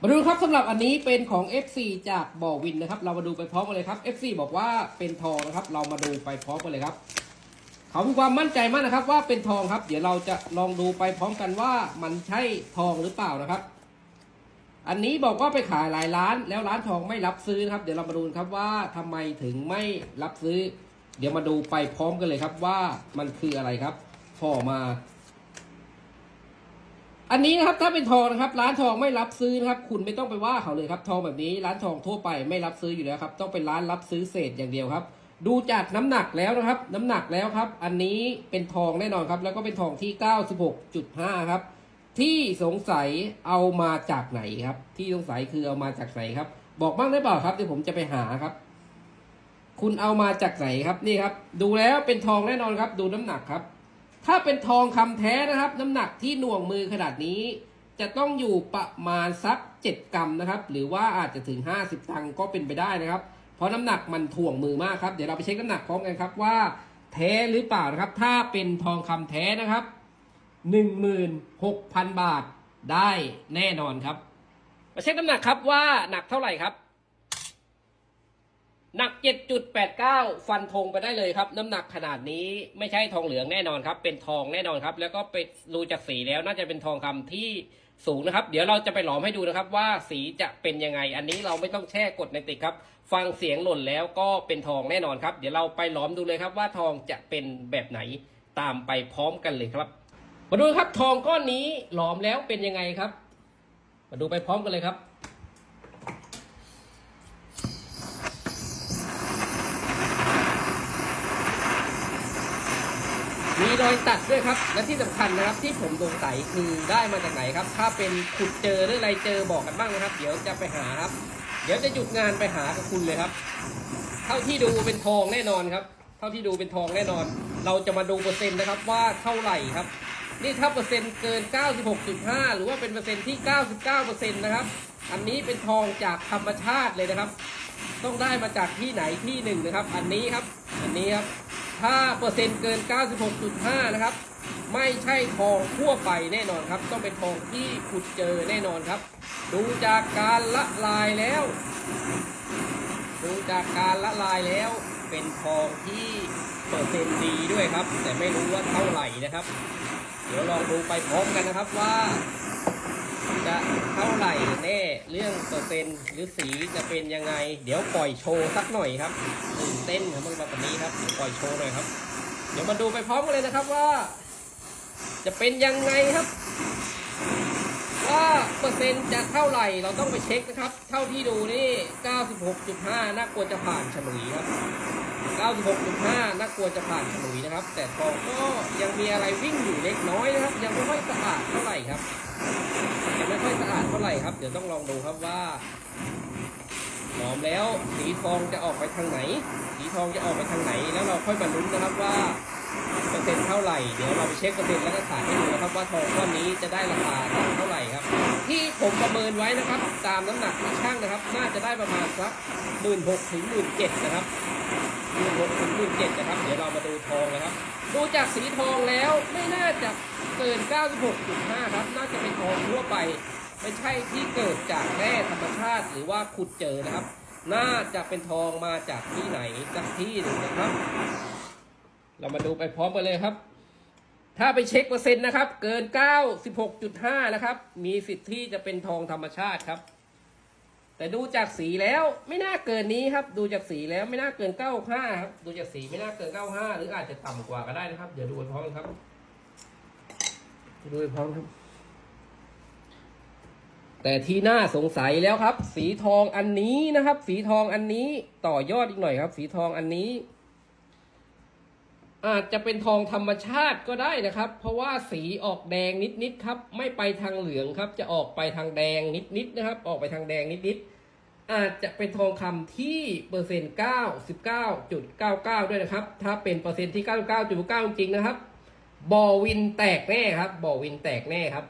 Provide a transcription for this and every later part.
มาดูครับสำหรับอันนี้เป็นของ FC จากบ่อวินนะครับ เรามาดูไปพร้อมกันเลยครับ FC บอกว่าเป็นทองนะครับ เรามาดูไปพร้อมกันเลยครับ เขามีความมั่นใจมากนะครับ ว่าเป็นทองครับ เดี๋ยวเราจะลองดูไปพร้อมกันว่ามันใช่ทองหรือเปล่านะครับ อันนี้บอกว่าไปขายหลายร้าน แล้วร้านทองไม่รับซื้อนะครับ เดี๋ยวเรามาดูครับว่าทำไมถึงไม่รับซื้อ เดี๋ยวมาดูไปพร้อมกันเลยครับว่ามันคืออะไรครับห่อมา อันนี้นะครับถ้าเป็นทองนะครับ ร้านทองไม่รับซื้อนะครับ คุณไม่ต้องไปว่าเขาเลยครับ ทองแบบนี้ ร้านทองทั่วไปไม่รับซื้ออยู่แล้วครับ ต้องเป็นร้านรับซื้อเศษอย่างเดียวครับ ดูจากน้ำหนักแล้วนะครับ น้ำหนักแล้วครับ อันนี้เป็นทองแน่นอนครับ แล้วก็เป็นทองที่ 96.5 ครับ ที่สงสัยเอามาจากไหนครับ ที่สงสัยคือเอามาจากไหนครับ บอกบ้างได้เปล่าครับเดี๋ยวผมจะไปหาครับ คุณเอามาจากไหนครับนี่ครับ ดูแล้วเป็นทองแน่นอนครับ ดูน้ำหนักครับ ถ้าเป็นทองคำแท้นะครับ น้ำหนักที่หน่วงมือขนาดนี้ จะต้องอยู่ประมาณสัก 7 กรัมนะครับ หรือว่าอาจจะถึง 50 ตังก็เป็นไปได้นะครับ เพราะน้ำหนักมันถ่วงมือมากครับ เดี๋ยวเราไปเช็คน้ำหนักพร้อมกันครับว่า แท้หรือเปล่านะครับ ถ้าเป็นทองคำแท้นะครับ 16,000 บาทได้แน่นอนครับ มาเช็คน้ำหนักครับว่าหนักเท่าไหร่ครับ หนัก 7.89 ฟันธงไปได้เลยครับ น้ำหนักขนาดนี้ไม่ใช่ทองเหลืองแน่นอนครับ เป็นทองแน่นอนครับ แล้วก็ไปดูจากสีแล้วน่าจะเป็นทองคำที่สูงนะครับ เดี๋ยวเราจะไปหลอมให้ดูนะครับ ว่าสีจะเป็นยังไง อันนี้เราไม่ต้องแช่กดในติกครับ ฟังเสียงหล่นแล้วก็เป็นทองแน่นอนครับ เดี๋ยวเราไปหลอมดูเลยครับว่าทองจะเป็นแบบไหนตามไปพร้อมกันเลยครับ มาดูครับทองก้อนนี้หลอมแล้วเป็นยังไงครับ มาดูไปพร้อมกันเลยครับ อยตัดด้วยครับ และที่สำคัญนะครับที่ผมสงสัยคือได้มาจากไหนครับ ถ้าเป็นขุดเจอหรืออะไรเจอบอกกันบ้างนะครับ เดี๋ยวจะไปหาครับ เดี๋ยวจะหยุดงานไปหากับคุณเลยครับ เท่าที่ดูเป็นทองแน่นอนครับ เท่าที่ดูเป็นทองแน่นอน เราจะมาดูเปอร์เซ็นต์นะครับว่าเท่าไหร่ครับ นี่ถ้าเปอร์เซ็นต์เกิน 96.5 หรือว่าเป็นเปอร์เซ็นต์ที่ 99%นะครับ อันนี้เป็นทองจากธรรมชาติเลยนะครับ ต้องได้มาจากที่ไหนที่หนึ่งนะครับ อันนี้ครับ อันนี้ครับ ถ้าเปอร์เซ็นต์เกิน 96.5 นะครับ ไม่ใช่ทองทั่วไปแน่นอนครับ ต้องเป็นทองที่ขุดเจอแน่นอนครับ ดูจากการละลายแล้ว ดูจากการละลายแล้ว เป็นทองที่เปอร์เซ็นต์ดีด้วยครับ แต่ไม่รู้ว่าเท่าไหร่นะครับ เดี๋ยวลองดูไปพร้อมกันนะครับว่า จะเท่าไหร่แน่เรื่องเปอร์เซ็นต์หรือสีจะเป็นยังไง เดี๋ยวปล่อยโชว์สักหน่อยครับตื่นเต้นครับเมื่อวันนี้ครับเดี๋ยวปล่อยโชว์หน่อยครับ เดี๋ยวมาดูไปพร้อมกันเลยนะครับว่า จะเป็นยังไงครับว่าเปอร์เซ็นต์จะเท่าไหร่เราต้องไปเช็คนะครับ เท่าที่ดูนี่ 96.5 น่ากลัวจะผ่านฉลุยครับ 96.5 น่ากลัวจะผ่านฉลุยนะครับ แต่ทองก็ยังมีอะไรวิ่งอยู่เล็กน้อยนะครับ ยังไม่ค่อยสะอาดเท่าไหร่ครับ ท่าไหร่ครับ เดี๋ยวต้องลองดูครับว่าหลอมแล้วสีทองจะออกไปทางไหน สีทองจะออกไปทางไหน แล้วเราค่อยมาลุ้นนะครับว่าเปอร์เซ็นต์เท่าไหร่ เดี๋ยวเราไปเช็คเปอร์เซ็นต์แล้วก็ขายให้ดูนะครับว่าทองก้อนนี้จะได้ราคาเท่าไหร่ครับ ที่ผมประเมินไว้นะครับ ตามน้ำหนักที่ช่างนะครับ น่าจะได้ประมาณสักหมื่นหกถึงหมื่นเจ็ดนะครับหมื่นหกถึงหมื่นเจ็ดนะครับ เดี๋ยวเรามาดูทองนะครับ ดูจากสีทองแล้วไม่น่าจะเกิน 96.5 ครับ น่าจะเป็นทองทั่วไป ไม่ใช่ที่เกิดจากแร่ธรรมชาติหรือว่าขุดเจอนะครับ น่าจะเป็นทองมาจากที่ไหนสักที่หนึ่งนะครับ เรามาดูไปพร้อมกันเลยครับ ถ้าไปเช็คเปอร์เซ็นต์นะครับ เกิน 96.5 นะครับ มีสิทธิ์ที่จะเป็นทองธรรมชาติครับ แต่ดูจากสีแล้วไม่น่าเกินนี้ครับ ดูจากสีแล้วไม่น่าเกิน 95 ครับ ดูจากสีไม่น่าเกิน 95 หรืออาจจะต่ำกว่าก็ได้นะครับ เดี๋ยวดูไปพร้อมกันครับดูไปพร้อมครับ แต่ที่น่าสงสัยแล้วครับ สีทองอันนี้นะครับ สีทองอันนี้ต่อยอดอีกหน่อยครับ สีทองอันนี้ อาจจะเป็นทองธรรมชาติก็ได้นะครับ เพราะว่าสีออกแดงนิดๆครับ ไม่ไปทางเหลืองครับ จะออกไปทางแดงนิดๆนะครับ ออกไปทางแดงนิดๆอาจจะเป็นทองคำที่เปอร์เซ็นต์99.99ด้วยนะครับ ถ้าเป็นเปอร์เซ็นต์ที่99.9จริงนะครับบอวินแตกแน่ครับบอวินแตกแน่ครับ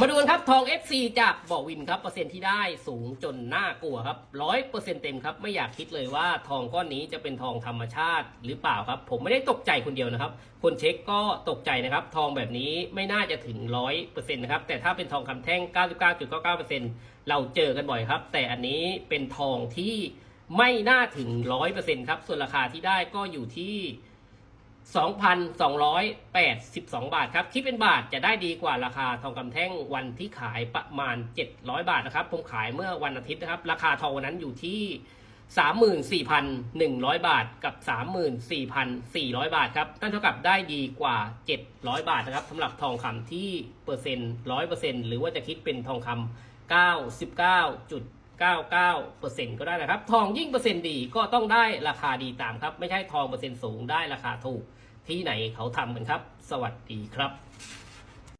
มาดูกันครับทอง FC จากบ่อวินครับเปอร์เซ็นต์ที่ได้สูงจนน่ากลัวครับร้อยเปอร์เซ็นต์เต็มครับไม่อยากคิดเลยว่าทองก้อนนี้จะเป็นทองธรรมชาติหรือเปล่าครับ ผมไม่ได้ตกใจคนเดียวนะครับ คนเช็คก็ตกใจนะครับ ทองแบบนี้ไม่น่าจะถึงร้อยเปอร์เซ็นต์นะครับแต่ถ้าเป็นทองคำแท่ง 99.99%เราเจอกันบ่อยครับ แต่อันนี้เป็นทองที่ไม่น่าถึงร้อยเปอร์เซ็นต์ครับส่วนราคาที่ได้ก็อยู่ที่ 2,282 บาทครับคิดเป็นบาทจะได้ดีกว่าราคาทองคำแท่งวันที่ขายประมาณ 700 บาทนะครับ ผมขายเมื่อวันอาทิตย์นะครับ ราคาทองวันนั้นอยู่ที่ 34,100 บาทกับ 34,400 บาทครับนั่นเท่ากับได้ดีกว่า 700 บาทนะครับสำหรับทองคำที่เปอร์เซ็นต์ร้อยเปอร์เซ็นหรือว่าจะคิดเป็นทองคำ99จุด 99%ก็ได้นะครับ ทองยิ่งเปอร์เซ็นต์ดีก็ต้องได้ราคาดีตามครับ ไม่ใช่ทองเปอร์เซ็นต์สูงได้ราคาถูกที่ไหนเขาทำกันครับ สวัสดีครับ